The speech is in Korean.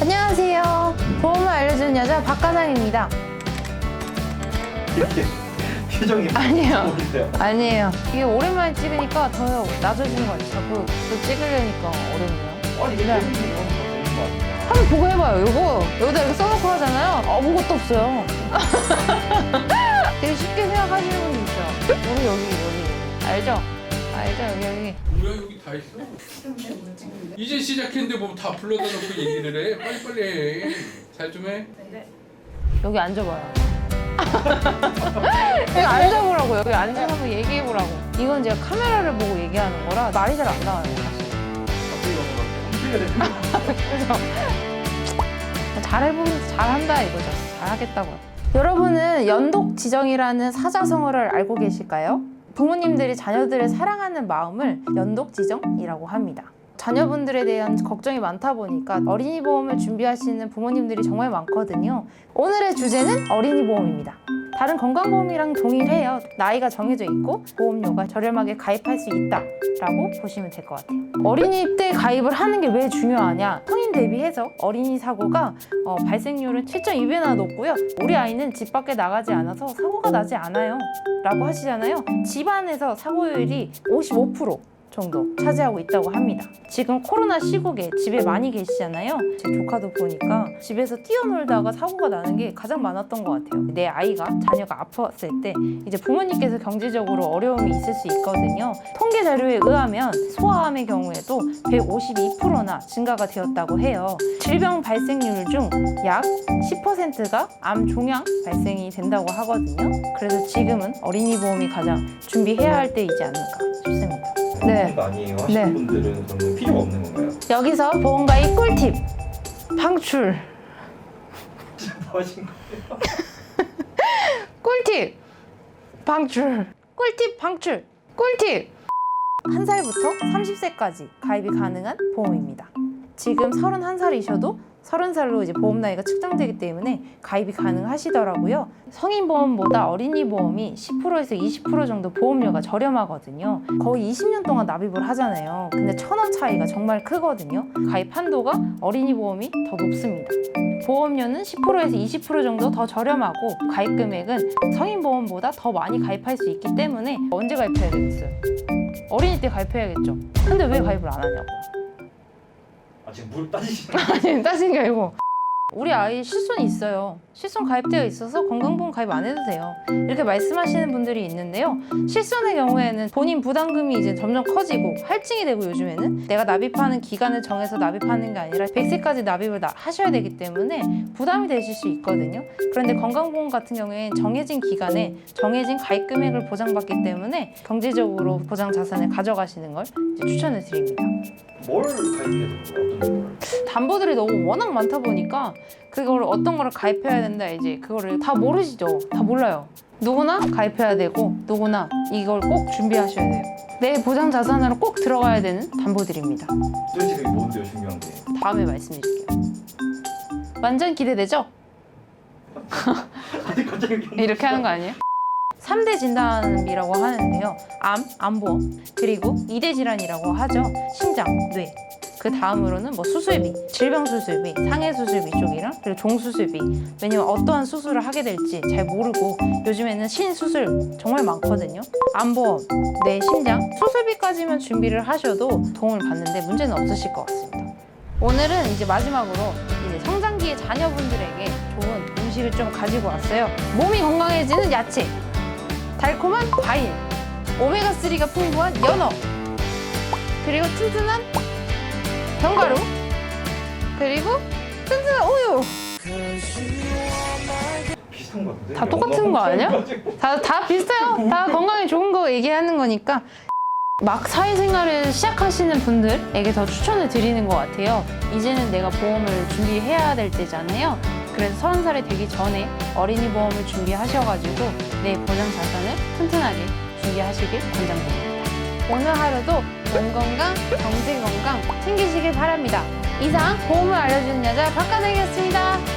안녕하세요. 보험을 알려주는 여자 박가상입니다. 이렇게 표정이 아니에요. 보이세요? 아니에요. 이게 오랜만에 찍으니까 더 낮아지는 것 같아요. 자꾸 또 찍으려니까 어렵네요. 아니 이게 같아요. 한번 보고 해봐요. 이거 여기다 이렇게 써놓고 하잖아요. 아무것도 없어요. 되게 쉽게 생각하시는 분도 있어요. 우리 여기 여기 알죠? 알죠 여기 여기. 뭐야 여기 다 있어? 이제 시작했는데 뭐 다 불러다 놓고 얘기를 해 빨리빨리 해. 잘좀 해. 여기 앉아봐요. 여기 앉아보라고 여기 앉아서 얘기해보라고. 이건 제가 카메라를 보고 얘기하는 거라 말이 잘 안 나와요. 그래서 잘해보면 잘한다 이거죠. 잘하겠다고요. 여러분은 연독 지정이라는 사자성어를 알고 계실까요? 부모님들이 자녀들을 사랑하는 마음을 연독 지정이라고 합니다. 자녀분들에 대한 걱정이 많다 보니까 어린이 보험을 준비하시는 부모님들이 정말 많거든요. 오늘의 주제는 어린이 보험입니다. 다른 건강보험이랑 동일해요. 나이가 정해져 있고 보험료가 저렴하게 가입할 수 있다라고 보시면 될 것 같아요. 어린이 때 가입을 하는 게 왜 중요하냐? 성인 대비해서 어린이 사고가 어, 발생률은 7.2배나 높고요. 우리 아이는 집 밖에 나가지 않아서 사고가 나지 않아요. 라고 하시잖아요. 집안에서 사고율이 55% 정도 차지하고 있다고 합니다. 지금 코로나 시국에 집에 많이 계시잖아요. 제 조카도 보니까 집에서 뛰어놀다가 사고가 나는 게 가장 많았던 것 같아요. 내 아이가 자녀가 아팠을 때 이제 부모님께서 경제적으로 어려움이 있을 수 있거든요. 통계 자료에 의하면 소아암의 경우에도 152%나 증가가 되었다고 해요. 질병 발생률 중 약 10%가 암 종양 발생이 된다고 하거든요. 그래서 지금은 어린이 보험이 가장 준비해야 할 때이지 않을까 싶습니다. 네. 아니에요 하시는 네. 분들은 그러면 필요가 없는 건가요? 여기서 보험가의 꿀팁 방출 뭐 하신 거예요? 꿀팁 방출 꿀팁 방출 꿀팁 한 살부터 30세까지 가입이 가능한 보험입니다. 지금 31살이셔도 30살로 이제 보험 나이가 측정되기 때문에 가입이 가능하시더라고요. 성인 보험보다 어린이 보험이 10%에서 20% 정도 보험료가 저렴하거든요. 거의 20년 동안 납입을 하잖아요. 근데 천 원 차이가 정말 크거든요. 가입 한도가 어린이 보험이 더 높습니다. 보험료는 10%에서 20% 정도 더 저렴하고 가입 금액은 성인 보험보다 더 많이 가입할 수 있기 때문에 언제 가입해야 되겠어요? 어린이 때 가입해야겠죠. 근데 왜 가입을 안 하냐고. 아 지금 물 따지시는 아니 따진 게 아니고 우리 아이 실손이 있어요. 실손 가입되어 있어서 건강보험 가입 안 해도 돼요. 이렇게 말씀하시는 분들이 있는데요. 실손의 경우에는 본인 부담금이 이제 점점 커지고 할증이 되고 요즘에는 내가 납입하는 기간을 정해서 납입하는 게 아니라 100세까지 납입을 나- 하셔야 되기 때문에 부담이 되실 수 있거든요. 그런데 건강보험 같은 경우엔 정해진 기간에 정해진 가입 금액을 보장받기 때문에 경제적으로 보장 자산을 가져가시는 걸 추천을 드립니다. 뭘 가입해야 되는 거예요? 담보들이 너무 워낙 많다 보니까 그걸 어떤 거를 가입해야 된다 이제 그거를 다 모르시죠 다 몰라요 누구나 가입해야 되고 누구나 이걸 꼭 준비하셔야 돼요 내 보장 자산으로 꼭 들어가야 되는 담보들입니다 그게 뭔데요 중요한 게? 다음에 말씀드릴게요 완전 기대되죠? 아니 갑자기 이렇게 하는 거 아니에요? 3대 진단이라고 하는데요. 암, 암보험, 그리고 2대 질환이라고 하죠. 심장, 뇌. 그 다음으로는 뭐 수술비, 질병 수술비, 상해 수술비 쪽이랑 그리고 종 수술비. 왜냐면 어떠한 수술을 하게 될지 잘 모르고 요즘에는 신 수술 정말 많거든요. 암보험, 뇌, 심장, 수술비까지만 준비를 하셔도 도움을 받는데 문제는 없으실 것 같습니다. 오늘은 이제 마지막으로 이제 성장기의 자녀분들에게 좋은 음식을 좀 가지고 왔어요. 몸이 건강해지는 야채, 달콤한 과일, 오메가3가 풍부한 연어, 그리고 튼튼한 견과류, 그리고 튼튼한 우유. 비슷한 거 같은데? 다 똑같은 거 아니야? 다, 다 비슷해요. 다 건강에 좋은 거 얘기하는 거니까. 막 사회생활을 시작하시는 분들에게 더 추천을 드리는 것 같아요. 이제는 내가 보험을 준비해야 될 때잖아요. 그래서 서른 살이 되기 전에 어린이 보험을 준비하셔가지고 내 보장 자산을 튼튼하게 준비하시길 권장드립니다. 오늘 하루도 몸 건강, 정신 건강 바랍니다. 이상 보험을 알려주는 여자 박가정이었습니다.